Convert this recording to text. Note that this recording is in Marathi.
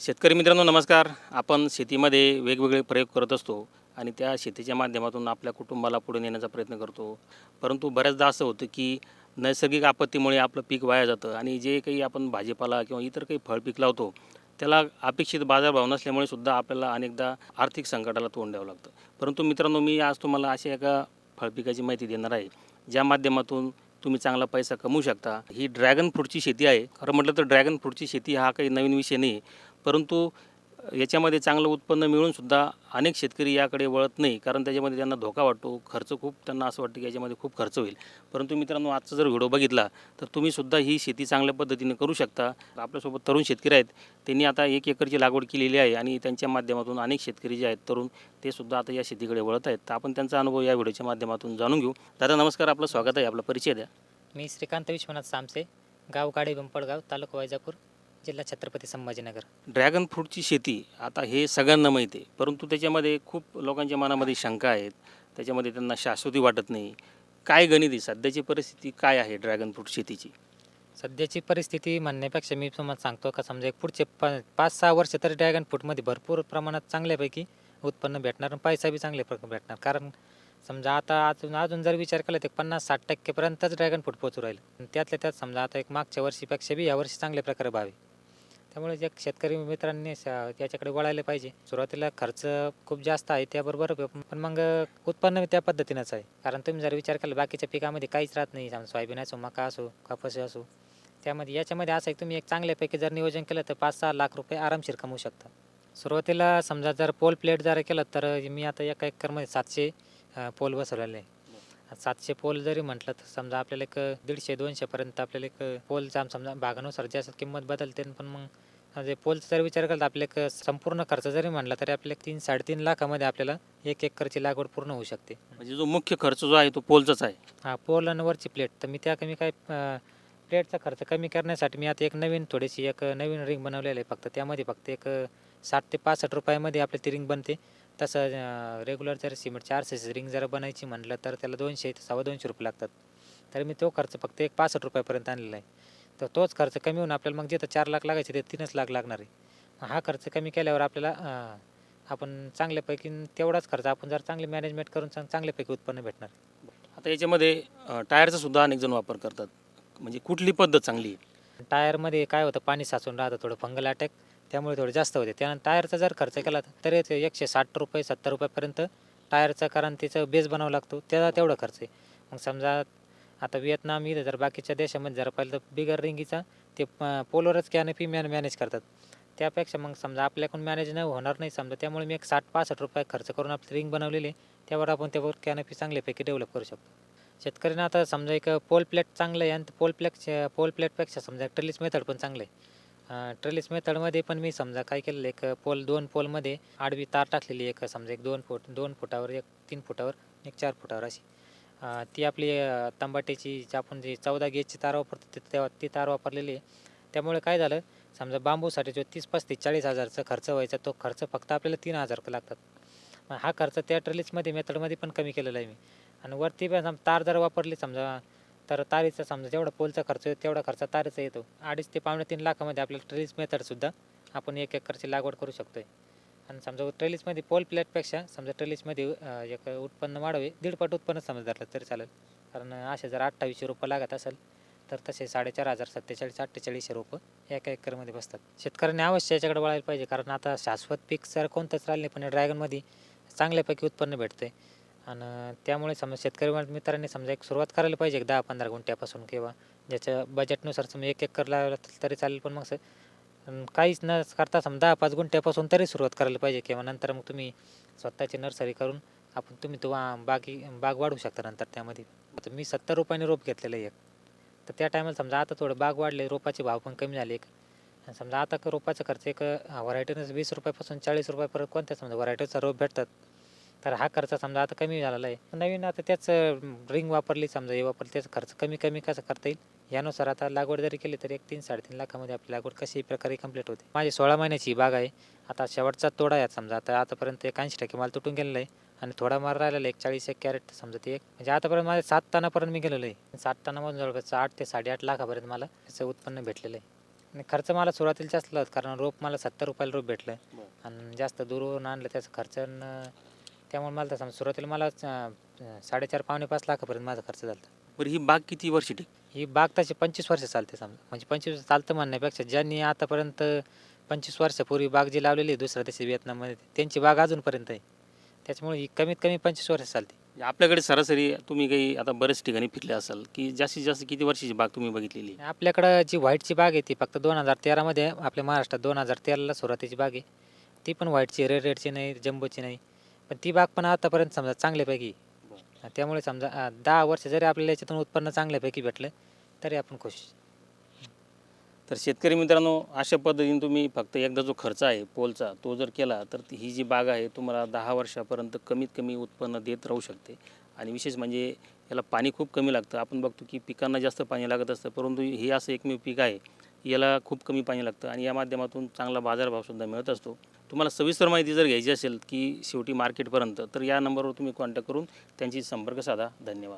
शेतकरी मित्रांनो नमस्कार. आपण शेतीमध्ये वेगवेगळे प्रयोग करत असतो आणि त्या शेतीच्या माध्यमातून आपल्या कुटुंबाला पुढे नेण्याचा प्रयत्न करतो. परंतु बऱ्याचदा असं होतं की नैसर्गिक आपत्तीमुळे आपलं पीक वाया जातं आणि जे काही आपण भाजीपाला किंवा इतर काही फळ पीक लावतो त्याला अपेक्षित बाजारभाव नसल्यामुळे सुद्धा आपल्याला अनेकदा आर्थिक संकटाला तोंड द्यावं लागतं. परंतु मित्रांनो मी आज तुम्हाला अशा एका फळपिकाची माहिती देणार आहे ज्या माध्यमातून तुम्ही चांगला पैसा कमवू शकता. ही ड्रॅगन फ्रूटची शेती आहे. खरं म्हटलं तर ड्रॅगन फ्रूटची शेती हा काही नवीन विषय नाही परंतु याच्यामध्ये चांगलं उत्पन्न मिळूनसुद्धा अनेक शेतकरी याकडे वळत नाही कारण त्याच्यामध्ये त्यांना धोका वाटतो खर्च खूप त्यांना असं वाटतं की याच्यामध्ये खूप खर्च होईल. परंतु मित्रांनो आजचा जर व्हिडिओ बघितला तर तुम्हीसुद्धा ही शेती चांगल्या पद्धतीने करू शकता. आपल्यासोबत तरुण शेतकरी आहेत त्यांनी आता एक एकरची लागवड केलेली आहे आणि त्यांच्या माध्यमातून अनेक शेतकरी जे आहेत तरुण ते सुद्धा आता या शेतीकडे वळत आहेत. तर आपण त्यांचा अनुभव या व्हिडिओच्या माध्यमातून जाणून घेऊ. दादा नमस्कार आपलं स्वागत आहे आपला परिचय द्या. मी श्रीकांत विश्वनाथ सामसे गाव गाडी पिंपळगाव तालुका वैजापूर. जिल्हा छत्रपती संभाजीनगर. ड्रॅगन फ्रूटची शेती आता हे सगळ्यांना माहिती आहे. परंतु त्याच्यामध्ये खूप लोकांच्या मनामध्ये शंका आहेत. त्याच्यामध्ये त्यांना शाश्वती वाटत नाही. काय गणित आहे? सध्याची परिस्थिती काय आहे ड्रॅगन फ्रूट शेतीची? सध्याची परिस्थिती म्हणण्यापेक्षा मी तुम्हाला सांगतो का समजा एक पुढचे पा पाच सहा वर्ष तरी ड्रॅगन फ्रूटमध्ये भरपूर प्रमाणात चांगल्यापैकी उत्पन्न भेटणार आणि पैसा बी चांगल्या प्रकारे भेटणार. कारण समजा आता अजून अजून जर विचार केला तर पन्नास साठ टक्केपर्यंतच ड्रॅगन फ्रूट पोचू राहील. आणि त्यातल्या त्यात समजा आता एक मागच्या वर्षीपेक्षा बी यावर्षी चांगल्या प्रकारे भावे त्यामुळे जे शेतकरी मित्रांनी त्याच्याकडे याच्याकडे वळायला पाहिजे. सुरुवातीला खर्च खूप जास्त आहे त्याबरोबर पण मग उत्पन्न त्या पद्धतीनंच आहे. कारण तुम्ही जर विचार केला बाकीच्या पिकामध्ये काहीच राहत नाही. सोयाबीन असो मका असो कापूस असो. त्यामध्ये याच्यामध्ये असं आहे तुम्ही एक चांगल्यापैकी जर नियोजन केलं तर पाच सहा लाख रुपये आरामशीर कमवू शकता. सुरुवातीला समजा जर पोल प्लेट जर केलं तर मी आता एका एकरमध्ये सातशे अं, पोल बसवलेले. आहे सातशे पोल जरी म्हटलं तर समजा आपल्याला एक दीडशे दोनशेपर्यंत आपल्याला एक पोल समजा भागानुसार जास्त किंमत बदलते पण मग म्हणजे पोलचा जर विचार केला तर आपल्या एक संपूर्ण खर्च जरी म्हटला तरी आपल्या एक तीन साडेतीन लाखामध्ये आपल्याला एक एकरची लागवड पूर्ण होऊ शकते. म्हणजे जो मुख्य खर्च जो आहे तो पोलचाच आहे? हा पोल आणि वरची प्लेट तर मी त्या कमी काय प्लेटचा खर्च कमी करण्यासाठी मी आता एक नवीन थोडीशी एक नवीन रिंग बनवलेलं आहे फक्त. त्यामध्ये फक्त एक साठ ते पासष्ट रुपयामध्ये आपली ती रिंग बनते. तसं रेग्युलर जर सिमेंट चारशे रिंग जर बनायची म्हटलं तर त्याला दोनशे ते सव्वा दोनशे रुपये लागतात. तर मी तो खर्च फक्त एक पासष्ट रुपयापर्यंत आणलेला आहे. तर तोच खर्च कमी होऊन आपल्याला मग जिथं चार लाख लागायचे ते तीनच लाख लागणार आहे. हा खर्च कमी केल्यावर आपल्याला आपण चांगल्यापैकी तेवढाच खर्च आपण जर चांगली मॅनेजमेंट करून चांग- चांगल्यापैकी उत्पन्न भेटणार. आता याच्यामध्ये टायरचा सुद्धा अनेक जण वापर करतात. म्हणजे कुठली पद्धत चांगली टायरमध्ये काय होतं पाणी साचून राहतं थोडं फंगल अटॅक त्यामुळे थोडं जास्त होते. त्यानंतर टायरचा जर खर्च केला तरी ते एकशे साठ रुपये सत्तर रुपयापर्यंत टायरचा कारण तिचं बेस बनावा लागतो. त्याचा तेवढा खर्च आहे. मग समजा आता व्हिएतनाम इथं जर बाकीच्या देशामध्ये जर पाहिलं तर बिगर रिंगीचा ते प- पोलवरच कॅनपी मॅन मॅनेज करतात. त्यापेक्षा मग समजा आपल्याकडून मॅनेज नाही होणार नाही समजा त्यामुळे मी एक साठ पासष्ट रुपये खर्च करून आपली रिंग बनवलेली आहे. त्यावर आपण त्यावर कॅनपी चांगल्यापैकी डेव्हलप करू शकतो. शेतकऱ्यांना आता समजा एक पोल प्लेट चांगलं आहे आणि पोल प्लेट पोल प्लेटपेक्षा समजा ट्रेलिस मेथड पण चांगलं आहे. ट्रेलिस मेथडमध्ये पण मी समजा काय केलेलं एक पोल दोन पोलमध्ये आडवी तार टाकलेली एक समजा एक दोन फूट दोन फुटावर एक तीन फुटावर एक चार फुटावर अशी. ती आपली तंबाटेची तंबाट्याची आपण जी चौदा गेजची तार वापरतो ती तेव्हा ती तार वापरलेली आहे. त्यामुळे काय झालं समजा बांबूसाठी जो तीस पस्तीस चाळीस हजारचा खर्च व्हायचा तो खर्च फक्त आपल्याला तीन हजार लागतात. मग हा खर्च त्या ट्रेलिसमध्ये मेथडमध्ये पण कमी केलेला आहे मी. आणि वरती पण तार जर वापरली समजा तर तारीचा समजा जेवढा पोलचा खर्च येतो तेवढा खर्च तारीचा येतो. अडीच ते पावणे तीन लाखामध्ये आपल्याला ट्रेलिस मेथडसुद्धा आपण एक एकरची लागवड करू शकतो आणि समजा ट्रेलिसमध्ये पोल प्लेटपेक्षा समजा ट्रेलिसमध्ये एक उत्पन्न वाढवे दीडपट उत्पन्न समजा धरलं तरी चालेल. कारण असे जर अठ्ठावीसशे रुपये लागत असेल तर तसे साडेचार हजार सत्तेचाळीस अठ्ठेचाळीसशे रुपये एका एकरमध्ये बसतात. शेतकऱ्यांनी अवश्य याच्याकडे वळायला पाहिजे कारण आता शाश्वत पीक सर कोणतंच राहिलं नाही पण ड्रॅगनमध्ये चांगल्यापैकी उत्पन्न भेटतं आहे आणि त्यामुळे समजा शेतकरी मित्रांनी समजा एक सुरुवात करायला पाहिजे एक दहा पंधरा गुंठ्यापासून किंवा ज्याच्या बजेटनुसार समजा एक एकर लावला तरी चालेल पण मग स- काहीच न करता समजा दहा पाच गुंठ्यापासून तरी सुरुवात करायला पाहिजे किंवा नंतर मग तुम्ही स्वतःची नर्सरी करून आपण तुम्ही तो बागी बाग वाढवू शकता नंतर त्यामध्ये. आता मी सत्तर रुपयाने रोप घेतलेलं एक. तर त्या टायमाला समजा आता थोडं बाग वाढले रोपाचे भाव पण कमी झाले एक. समजा आता रोपाचा खर्च एक व्हरायटीनं वीस रुपयापासून चाळीस रुपयापर्यंत कोणत्या समजा व्हरायटीचा रोप भेटतात? तर हा खर्च समजा आता कमी झालेला आहे. नवीन आता त्याच रिंग वापरली समजा हे वापरली त्याचा खर्च कमी कमी कसं करता येईल? यानुसार आता लागवड जरी केली तरी एक तीन साडेतीन लाखामध्ये आपली लागवड कशी प्रकारे कंप्लीट होते. माझी सोळा महिन्याची ही बाग आहे. आता शेवटचा तोडा आहे समजा. आता आतापर्यंत एक ऐंशी टक्के माल तुटून गेलेला आहे. आणि थोडा माल राहिलेला आहे, एक चाळीस एक कॅरेट समजा ते एक. म्हणजे आतापर्यंत माझ्या सात टनापर्यंत मी गेलेलो आहे. सात टनामधून जवळपास आठ ते साडेआठ लाखापर्यंत मला त्याचं उत्पन्न भेटलेलं आहे. आणि खर्च मला सुरुवातीला जास्त कारण रोप मला सत्तर रुपयाला रोप भेटलं. आणि जास्त दूरवरून आणलं त्याचा खर्च त्यामुळे मला तसं सुरुवातीला मला अं, साडेचार पावणे पाच लाखापर्यंत माझा खर्च झाला बरं ही बाग किती वर्षी टिक? ही बाग तशी पंचवीस वर्ष चालते समजा. म्हणजे पंचवीस वर्ष चालतं म्हणण्यापेक्षा ज्यांनी आतापर्यंत पंचवीस वर्षापूर्वी बाग जी लावलेली आहे दुसऱ्या देशी व्हिएतनाममध्ये त्यांची बाग अजूनपर्यंत आहे. त्याच्यामुळे ही कमीत कमी पंचवीस वर्ष चालते. आपल्याकडे सरासरी तुम्ही काही आता बरेच ठिकाणी फिरले असाल की जास्तीत जास्त किती वर्षाची बाग तुम्ही बघितलेली आहे? आपल्याकडं जी व्हाईटची बाग आहे ती फक्त दोन हजार तेरामध्ये आपल्या महाराष्ट्रात दोन हजार तेराला सुरुवातीची बाग आहे. ती पण व्हाईटची रेड रेडची नाही जम्बोची नाही. पण ती बाग पण आतापर्यंत समजा चांगल्यापैकी. त्यामुळे समजा दहा वर्ष जरी आपल्याला याच्यातून उत्पन्न चांगल्यापैकी भेटलं तरी आपण खुश. तर शेतकरी मित्रांनो अशा पद्धतीने तुम्ही फक्त एकदा जो खर्च आहे पोलचा तो जर केला तर ती- ही जी बाग आहे तुम्हाला दहा वर्षापर्यंत कमीत कमी उत्पन्न देत राहू शकते. आणि विशेष म्हणजे याला पाणी खूप कमी लागतं. आपण बघतो की पिकांना जास्त पाणी लागत असतं परंतु हे असं एकमेव पीक आहे याला खूप कमी पाणी लागतं. आणि या माध्यमातून चांगला बाजारभावसुद्धा मिळत असतो. तुम्हाला सविस्तर माहिती जर घ्यायची असेल की शेवटी मार्केटपर्यंत तर या नंबरवर तुम्ही कॉन्टॅक्ट करून त्यांची संपर्क साधा. धन्यवाद.